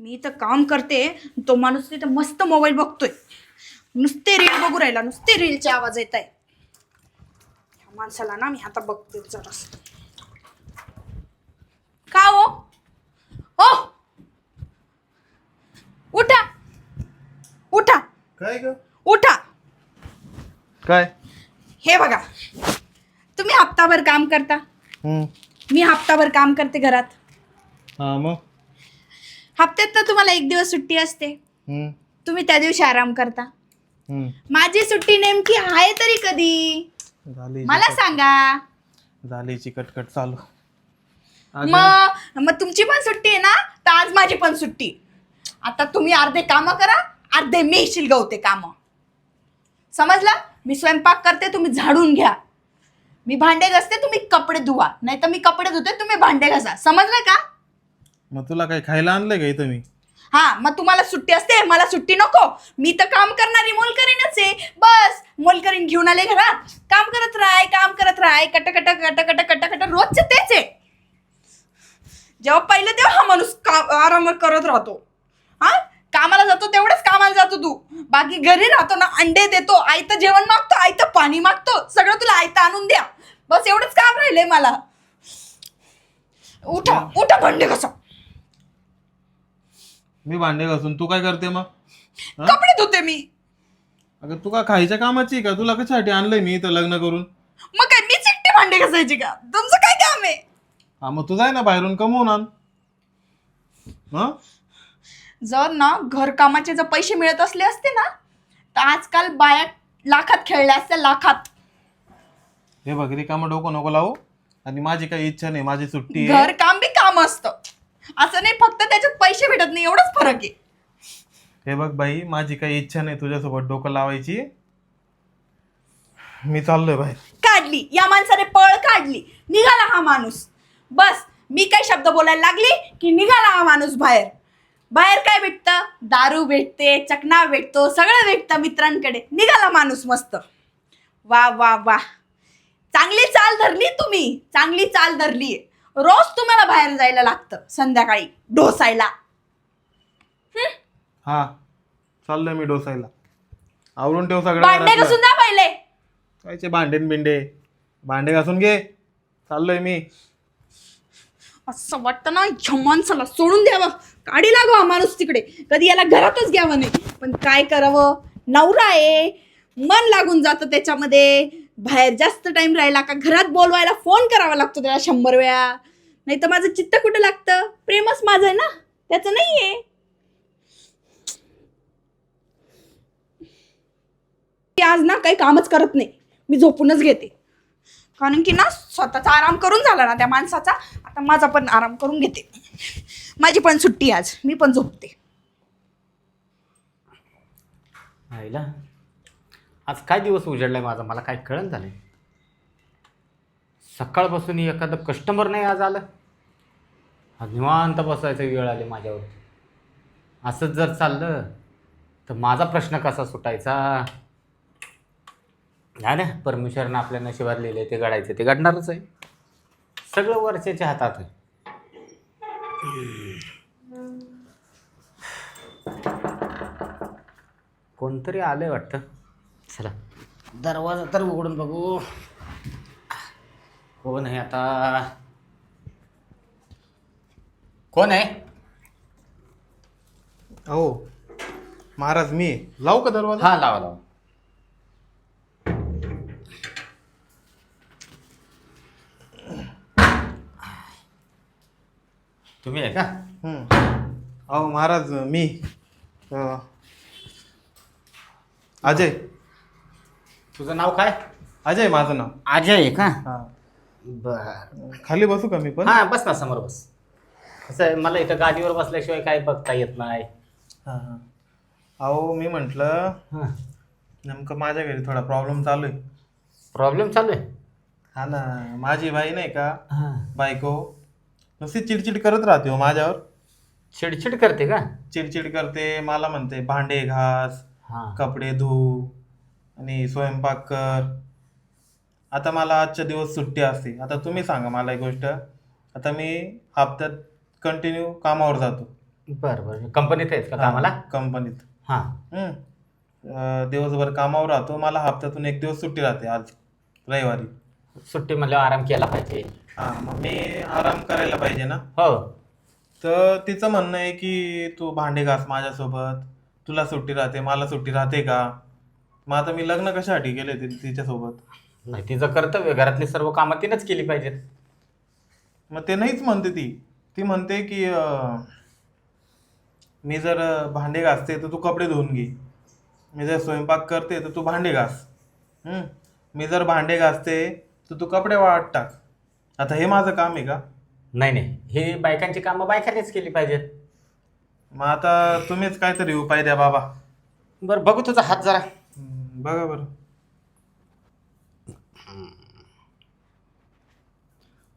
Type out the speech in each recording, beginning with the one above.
मी इथं काम करते तो माणूस तिथं मस्त मोबाईल बघतोय. नुसते रील बघू राहिला नुसते रीलचे आवाज येत आहे ह्या माणसाला ना मी आता बघते जरास का हो? हो? उठा. उठा. काय ग? उठा. काय? हे बघा. तुम्ही हप्ताभर काम करता? हम्म. मी हप्ताभर काम करते घरात. हा मग? हप्त्यात तर तुम्हाला एक दिवस सुट्टी असते. हम्म. तुम्ही त्या दिवशी आराम करता. हम्म. माझी सुट्टी नेमकी आहे तरी कधी? झाली मला सांगा. झालीची कटकट चालू. अगं, मग मग तुमची पण सुट्टी आहे ना? तर आज माझी पण सुट्टी. आता तुम्ही अर्धे कामं करा अर्धे मी शिलगवते कामं. समजलं? मी स्वयंपाक करते तुम्ही झाडून घ्या. मी भांडे घासते तुम्ही कपडे धुवा. नाही तर मी कपडे धुते तुम्ही भांडे घासा. समजलं का? मग तुला काही खायला आणलंय का इथं मी हा मग तुम्हाला सुट्टी असते मला सुट्टी नको. मी तर काम करणारी मोलकरीणच आहे. बस मोलकरीण घेऊन आले घरात. काम करत राहाय काम करत राहाय. Cut cut cut cut cut cut रोजचे तेच आहे. जेव्हा पहिलं तेव्हा हा माणूस का आराम करत राहतो. हा? कामाला जातो तेवढंच कामाला जातो तू. बाकी घरी राहतो ना अंडे देतो आयतं जेवण मागतो आयतं पाणी मागतो. सगळं तुला आयतं आणून द्या. बस एवढंच काम राहिलंय मला. उठा उठा भांडे कसं मी भांडे घासून. तू काय करते मग? हा? कपडे धुते मी. अगं तू का खायच्या कामाची आहे का? तुला कशासाठी आणलंय मी इथं लग्न करून? मग काय मीच एकटी भांडे घासायची का? तुमचं काय काम आहे? हा मग तू जाय ना बाहेरून कमवून आण. हा? जर ना घरकामाचे जर पैसे मिळत असले असते ना तर आजकाल बाया लाखात खेळल्या असत्या लाखात. हे बघ रिकामं डोकं नको लावू. आणि माझी काही इच्छा नाही माझी सुट्टी आहे. घरकाम बी काम असतं. असं नाही फक्त त्याच्यात पैसे भेटत नाही एवढंच फरक आहे. हे बघ बाई माझी काही इच्छा नाही तुझ्यासोबत डोकं लावायची. मी चाललोय बाहेर. काढली या माणसाने पळ काढली. निघाला हा माणूस. बस मी काही शब्द बोलायला लागली की निघाला हा माणूस बाहेर. बाहेर काय भेटतं? दारू भेटते चकना भेटतो सगळं भेटतं मित्रांकडे. निघाला माणूस मस्त. वा वा वा. चांगली चाल धरली तुम्ही. चांगली चाल धरली रोज तुम्हाला बाहेर जायला लागतं संध्याकाळी ढोसायला हा? चाललोय मी डोसायला. आवरून ठेव सगळं भांडे घरातलं. घासून जा पहिले. कायचे भांडे बिंडे. भांडे घासून घे. चाललोय मी. असं वाटतं ना ह्या माणसाला सोडून द्यावं. काढी लागावा माणूस तिकडे. कधी याला घरातच घ्यावं नाही. पण काय करावं? नवरा आहे. मन लागून जातं त्याच्यामध्ये. बाहेर जास्त टाइम राहिला का घरात बोलवायला फोन करावा लागतो त्याला शंभर वेळा. नाही तर माझं चित्त कुठं लागतं? प्रेमच माझं आहे ना? त्याचं नाही आहे आज ना काही कामच करत नाही. मी झोपूनच घेते. कारण की ना स्वतःचा आराम करून झाला ना त्या माणसाचा आता माझा पण आराम करून घेते. माझी पण सुट्टी आज. मी पण झोपते. आईला? आज काय दिवस उजडलाय माझा? मला काय कळण झालं सकाळपासून एखादं कस्टमर नाही आज आलं. आज निवांत बसायचं वेळ आली माझ्यावरती. असंच जर चाललं तर माझा प्रश्न कसा सुटायचा? नाही ना परमेश्वरनं आपल्या नशिबात लिहिले ते घडायचे ते घडणारच आहे. सगळं वरच्याच्या हातात आहे. कोणतरी आलं वाटतं? चला. दरवाजा तर उघडून बघू. कोण आहे आता? कोण आहे? हो महाराज मी आहे. लावू का दरवाजा? हा लावा लावा. तुम्ही आहे का? हम्म. अहो महाराज मी अं, अजय. तुझं नाव काय? अजय माझं नाव. अजय आहे का? हा. बर. खाली बसू का मी पण? हा बस ना समोर बस. कसं आहे मला इथं गादीवर बसल्याशिवाय काय बघता येत नाही. हा, हा. अहो मी म्हटलं हां. नेमकं माझ्या घरी थोडा प्रॉब्लेम चालू आहे. प्रॉब्लेम चालू आहे? हा ना माझी बाई नाही का हां. बायको नुसती चिडचिड करत राहते हो माझ्यावर. चिडचिड करते का? चिडचिड करते मला म्हणते भांडे घास हां. कपडे धु. आणि स्वयंपाक कर. आता मला आजच्या दिवस सुट्टी असते. आता तुम्ही सांगा मला एक गोष्ट. आता मी हप्त्यात कंटिन्यू कामावर जातो. बरं बरं. कंपनीत आहेत का कामाला? कंपनीत. हां. अं, दिवसभर कामावर राहतो. मला हप्त्यातून एक दिवस सुट्टी राहते आज रविवारी. सुट्टी म्हणल्यावर आराम केला पाहिजे. हा मग मी आराम करायला पाहिजे ना? हो. तर तिचं म्हणणं आहे की तू भांडे घास माझ्यासोबत. तुला सुट्टी राहते मला सुट्टी राहते का? मग आता मी लग्न कशासाठी केले ति तिच्यासोबत? नाही तिचं कर्तव्य घरातली सर्व कामं तिनंच केली पाहिजेत. मग ते नाहीच म्हणते ती. ती म्हणते की अं, मी जर अं, भांडे घासते तर तू कपडे धुवून घे. मी जर स्वयंपाक करते तर तू भांडे घास. मी जर भांडे घासते तर तू कपडे वाळत टाक. आता हे माझं काम आहे का? नाही नाही. ही बायकांची कामं बायकांनीच केली पाहिजेत. मग आता तुम्हीच काहीतरी उपाय द्या बाबा. बरं बघू तुझा हात जरा. बघा बरं.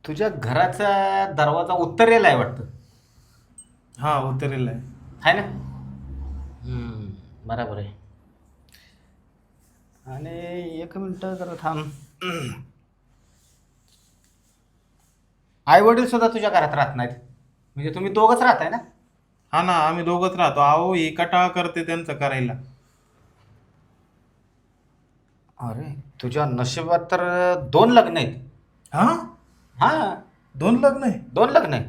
तुझ्या घराचा दरवाजा उत्तरेला आहे वाटतं. हा उतरेल आहे. आहे ना? हम्म, बरोबर आहे. आणि एक मिनटं जरा थांब. आई वडील सुद्धा तुझ्या घरात राहत नाहीत. म्हणजे तुम्ही दोघच राहताय ना? हा ना आम्ही दोघच राहतो. अहो ही कटाळा करते त्यांचं करायला. अरे तुझ्या नशिबात तर दोन लग्न आहेत. हा? हा. दोन लग्न आहे दोन लग्न आहे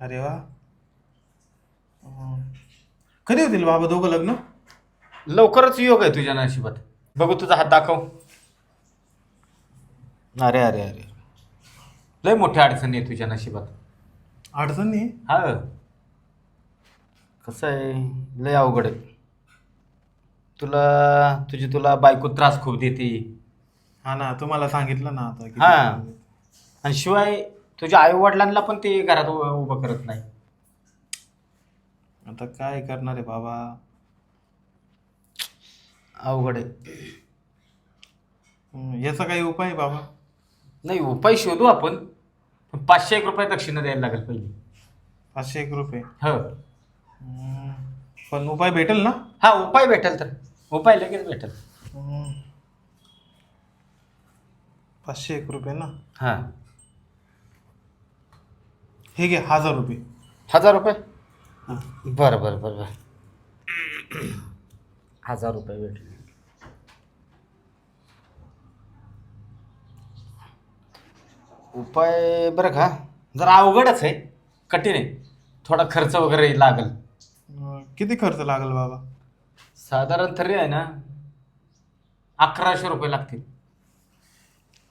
अरे वा. अं, कधी होतील बाबा दोघं लग्न? लवकरच योग आहे तुझ्या नशिबात. बघू तुझा हात दाखव. अरे अरे अरे. लय मोठ्या अडचणी आहे तुझ्या नशिबात. अडचण? नाही हा. कसं आहे? लय अवघड आहे. तुला तुझी तुला बायको त्रास खूप देते. हा ना तुम्हाला सांगितलं ना आता हा. आणि शिवाय तुझ्या आई वडिलांना पण ते घरात उ- उभं करत नाही. आता काय करणार आहे बाबा? अवघड आहे. याचा काही उपाय आहे बाबा? नाही उपाय शोधू आपण. पण पाचशे एक रुपये दक्षिणा द्यायला लागेल पहिली. पाचशे एक रुपये? हो. हं, पण उपाय भेटेल ना? हा उपाय भेटेल तर. उपाय लगेच भेटेल. पाचशे एक रुपये ना? हा. हे घे हजार रुपये. हजार रुपये? हां. बरं बरं बरं बरं. हजार रुपये भेटले. उपाय बरं का जरा अवघडच आहे. कठीण आहे. थोडा खर्च वगैरे लागेल. किती खर्च लागेल बाबा? साधारण तरी आहे ना? अकराशे रुपये लागतील.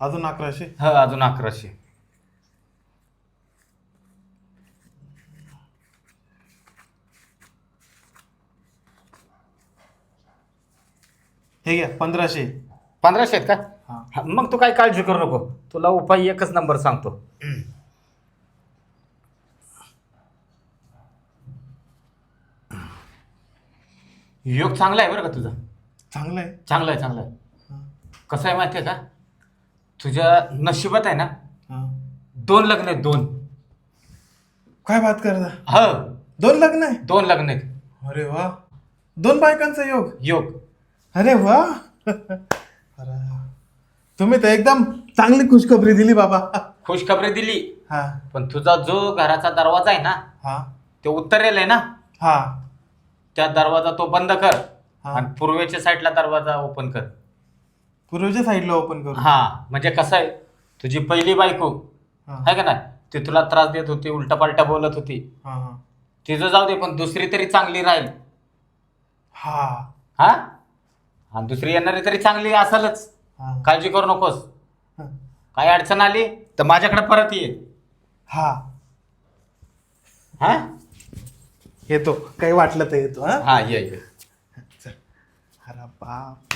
अजून अकराशे? ह अजून अकराशे. हे घ्या पंधराशे. पंधराशे आहेत का? हां. हा, मग तू काही काळजी करू नको. तुला उपाय एकच नंबर सांगतो. योग चांगला आहे बरं का तुझा? चांगलं आहे. चांगला आहे चांगला आहे. हां. कसं आहे माहिती आहे का? तुझ्या नशिबात आहे ना हां. दोन लग्न आहेत दोन. काय बात करता? ह. दोन लग्न आहे? दोन लग्न आहेत. अरे वा. दोन बायकांचा योग? योग. अरे वा. अरे. तुम्ही तर एकदम चांगली खुशखबरी दिली बाबा. खुशखबरी दिली. हा. पण तुझा जो घराचा दरवाजा आहे ना हा. ते उत्तरेला आहे ना? हा. त्या दरवाजा तो बंद कर हा. आणि पूर्वेच्या साईडला दरवाजा ओपन कर. पूर्वेच्या साईडला ओपन करू. हा म्हणजे कसं आहे तुझी पहिली बायको हा. आहे का ना ती तुला त्रास देत होती उलटा पालटा बोलत होती. हा हा. तिचं जाऊ दे पण दुसरी तरी चांगली राहील. हा. हा? आणि दुसरी येणारी तरी चांगली असेलच. हा. काळजी करू नकोस. हा. काही अडचण आली तर माझ्याकडे परत ये. हा. हा? येतो. काही वाटलं तर येतो हा? हा ये ये. चल. अरे बाप.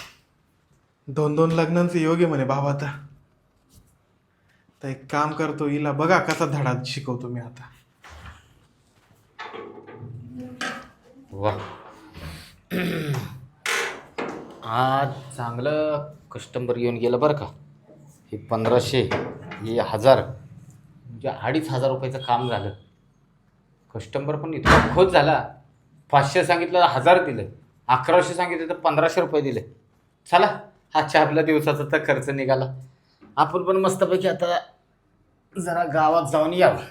दोन दोन लग्नांचे योग आहे म्हणे बाबा आता. तर एक काम करतो हिला बघा कसा धडा शिकवतो मी आता. वा. आज चांगलं कस्टमर येऊन गेलं बरं का. हे पंधराशे हे हजार. म्हणजे अडीच हजार रुपयाचं काम झालं. कस्टमर पण इतका खोच झाला. पाचशे सांगितलं हजार दिलं. अकराशे सांगितलं तर पंधराशे रुपये दिले. चला आजच्या आपल्या दिवसाचा तर खर्च निघाला. आपण पण मस्तपैकी आता जरा गावात जाऊन यावं.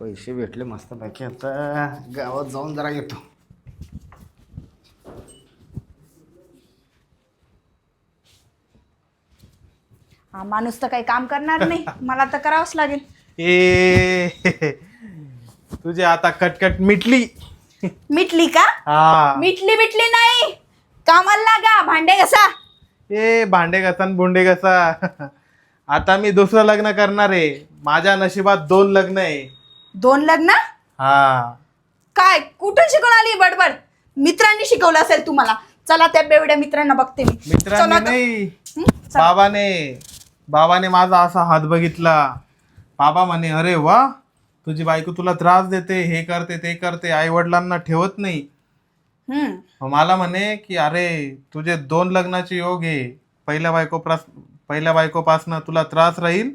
पैसे भेटले मस्तपैकी. आता गावात जाऊन जरा येतो. हा माणूस तर काही काम करणार नाही. मला तर करावंच लागेल. ए तुझी आता कटकट मिटली. मिटली का? हा. मिटली मिटली नाही. कामाला लागा भांडे कसा ए भांडे कसा न बुंडे कसा आता मी दुसरं लग्न करणार आहे. माझ्या नशिबात दोन लग्न आहे. दोन लग्न? हा. काय कुठून शिकून आली बडबड? मित्रांनी शिकवलं असेल तुम्हाला. चला त्या बेवड्या मित्रांना बघते मी. मित्रांनी चला तर. नाही. हं? चला. बाबाने. बाबाने माझा असा हात बघितला. बाबा म्हणे अरे वा तुझी बायको तुला त्रास देते हे करते ते करते आई वडिलांना ठेवत नाही. मग मला म्हणे की अरे तुझे दोन लग्नाचे योग आहे. पहिल्या बायको पहिल्या बायकोपासनं तुला त्रास राहील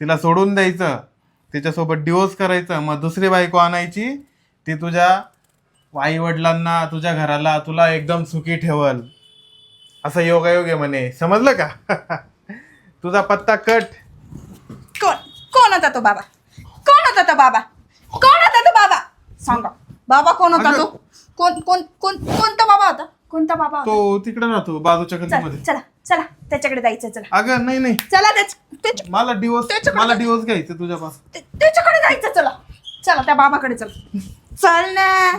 तिला सोडून द्यायचं तिच्यासोबत डिवोर्स करायचं मग दुसरी बायको आणायची ती तुझ्या आई वडिलांना तुझ्या घराला तुला एकदम सुखी ठेवल. असं योगायोग आहे म्हणे. समजलं का? तुझा पत्ता कट. कोण कोण होता तो बाबा? कोण होता तो बाबा? कोण होता तो बाबा? सांगा. बाबा कोण होता अगं. तो? कोण कोण कोण कोणता बाबा होता? कोणता बाबा होता? तो तिकडे राहतो बाजूच्या चला गल्लीमध्ये चला चला. त्याच्याकडे जायचं चला. अगं नाही नाही. चला त्याच मला डिवोर्स त्याच्याकडे- मला डिवोर्स घ्यायचं तुझ्यापासून त्या- त्याच्याकडे जायचं चला. चला त्या बाबाकडे चल. चल ना.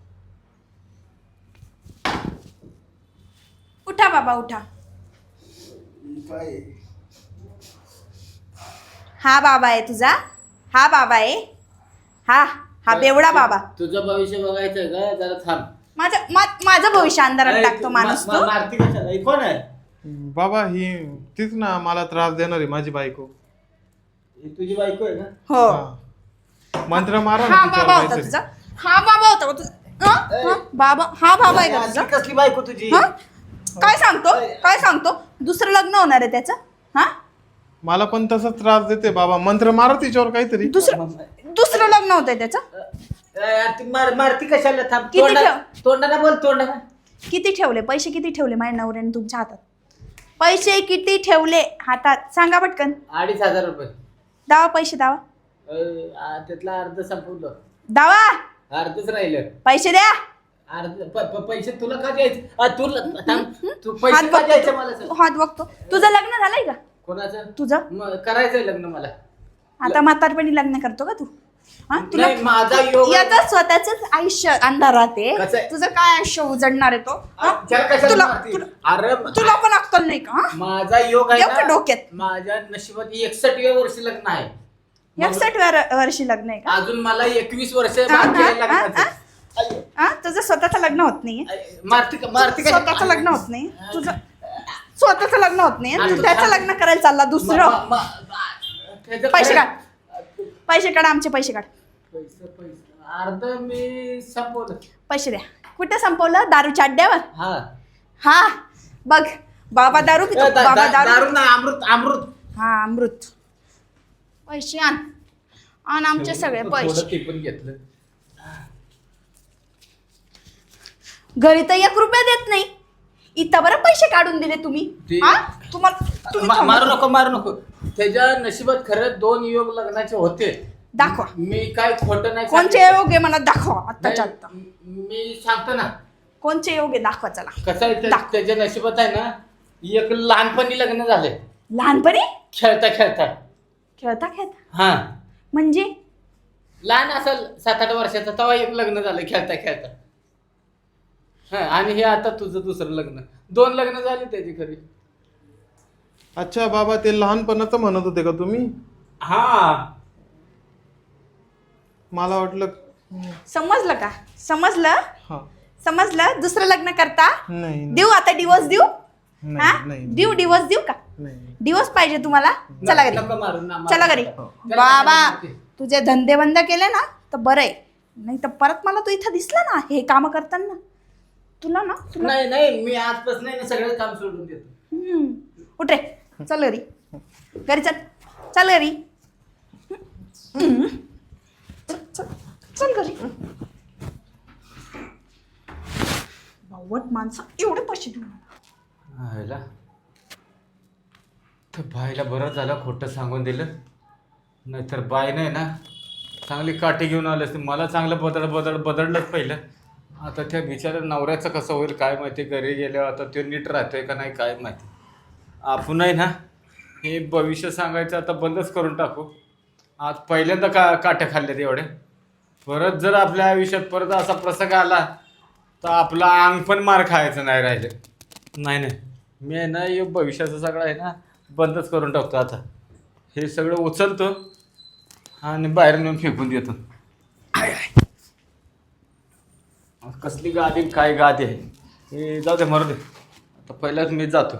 बाबा उठा. हा बाबा आहे तुझा. हा बाबा आहे. हा हा बेवडा बाबा. तुझं भविष्य बघायचंय का? जरा थांब. माझं मा- माझं भविष्य अंधारात टाकतो माणूस मा- तो. मा- मारती कशाला? ही कोण आहे? बाबा ही तीच ना मला त्रास देणार आहे माझी बायको. ही तुझी बायको आहे ना? हो. हा. मंत्र मारा ना हा तिच्यावर बाबा होता काहीतरी. तुझा. हा बाबा होता का तुझा. हं? हं? बाबा हा बाबा आहे का तुझा? कसली बायको तुझी? हं? काय सांगतो? काय सांगतो? दुसरं लग्न होणार आहे त्याचं? हा? मला पण तसंच त्रास देते बाबा. मंत्र मारा तिच्यावर काहीतरी. दुसरं दुसरं लग्न होतंय त्याचं? मारती कशाला? थांब. किती तोंडा तोंडाना बोल तोंडाना किती ठेवले? पैसे किती ठेवले माझ्या नवऱ्याने तुमच्या हातात? पैसे किती ठेवले हातात? सांगा पटकन. अडीच हजार रुपये. दावा पैसे दावा. अ, आ, त्यातला अर्ध संपवलं. दावा! अर्धच राहिलं. पैसे द्या! अर्ध प- प- पैसे तुला का द्यायचे तुला थांब तू हात पैसे का द्यायचे मला बघतो? हात बघतो तुझं लग्न झालंय का कोणाचं तुझं म- करायचंय लग्न मला आता म्हातारपणी लग्न करतो का तू हा तुला नाही, माझा योग याचं स्वतःच आयुष्य अंधारात कसं आहे आहे? तुझं काय आयुष्य उजडणार आहे तो हा? त्याला कशाला तुला मारती? तुला- अरे तुला पण अक्कल नाही का हा? माझा योग आहे येऊ का ना, डोक्यात? माझ्या नशिबात एकसष्टव्या वर्षी लग्न आहे एकसठ वर- वर्षी लग्न आहे का अजून मला एकवीस वर्ष बाकी आहे हा, हा, लग्नाचं. हा? तुझं स्वतःचं लग्न होत का स्वतःचं लग्न होत नाही. तुझं स्वतःचं लग्न होत नाही. तू त्याचं लग्न करायला चालला दुसरं. पैसे काढ. पैसे काढ आमचे पैसे काढ. पैसे पैसे अर्ध मी संपवलं. पैसे द्या. कुठे संपवलं? दारूच्या अड्ड्यावर? हा. हा. बघ बाबा दारू पितो. बाबा दारू दारू ना अमृत अमृत. हा अमृत. पैसे आण. आण आमचे सगळे पैसे. ते पण घेतलं. घरी तर एक रुपया देत नाही. इथं बरं पैसे काढून दिले तुम्ही. ते- हा? तुम्हाला तुम्ही मा- थांबा. मारू नको मारू नको. त्याच्या नशिबात खरं दोन योग लग्नाचे होते. दाखवा. मी काय खोटं नाही कोणचे सांगितलं. योग आहे मला दाखवा आत्ताच्या आत्ता. नाही, मी सांगतो ना. कोणचे योग आहे दाखवा चला. कसं आहे त्या- दाख- त्याच्या नशिबात आहे ना एक लहानपणी लग्न झालंय लहानपणी? खेळता खेळता. खेळता खेळता. हा. म्हणजे? लहान असेल सात आठ वर्षाचा तेव्हा एक लग्न झालं खेळता खेळता. हा आणि हे आता तुझं दुसरं लग्न. दोन लग्न झाले त्याची खरी. अच्छा बाबा ते लहानपणाचं म्हणत होते का तुम्ही? हा. मला वाटलं समजलं का? समजलं? हा. समजलं? दुसरं लग्न करता? नाही देऊ आता डिवोर्स देऊ? हा? नाही नाही. देऊ डिवोर्स देऊ का? नाही. दिवस पाहिजे तुम्हाला? चला घरी. नका मारू ना, मारू. चला घरी नका. बाबा तुझे धंदे बंद केले ना तर बरं आहे. नाही तर परत मला तू इथं दिसला ना हे काम करताना. तुला ना तुला नाही नाही मी आजपासून आहे ना सगळं काम सोडून देतो. हम्म. उठ रे. चल घरी. घरी चल. चल घरी. हम्म. चल चल चल घरी. बावट माणसं एवढे पैसे देऊन आयला. तर बाईला बरं झालं खोटं सांगून दिलं. नाहीतर बाई नाही ना चांगली काठी घेऊन आली असते. मला चांगलं बदल बदल बदललंच पहिलं. आता त्या बिचाऱ्या नवऱ्याचं कसं होईल काय माहिती घरी गेल्यावर आता तो नीट राहतोय का नाही काय माहिती. आपणही ना हे भविष्य सांगायचं आता बंदच करून टाकू. आज पहिल्यांदा का काट्या खाल्ल्यात एवढे. परत जर आपल्या आयुष्यात परत असा प्रसंग आला तर आपलं अंग पण मार खायचं नाही राहिलं. नाही नाही. मी आहे ना हे भविष्याचं सगळं आहे ना बंदच करून टाकतो आता. हे सगळं उचलतो आणि बाहेर नेऊन फेकून देतो. आय, आय. कसली गादी काय गादी आहे? हे जाऊ दे मरू दे. आता पहिल्याच मी जातो.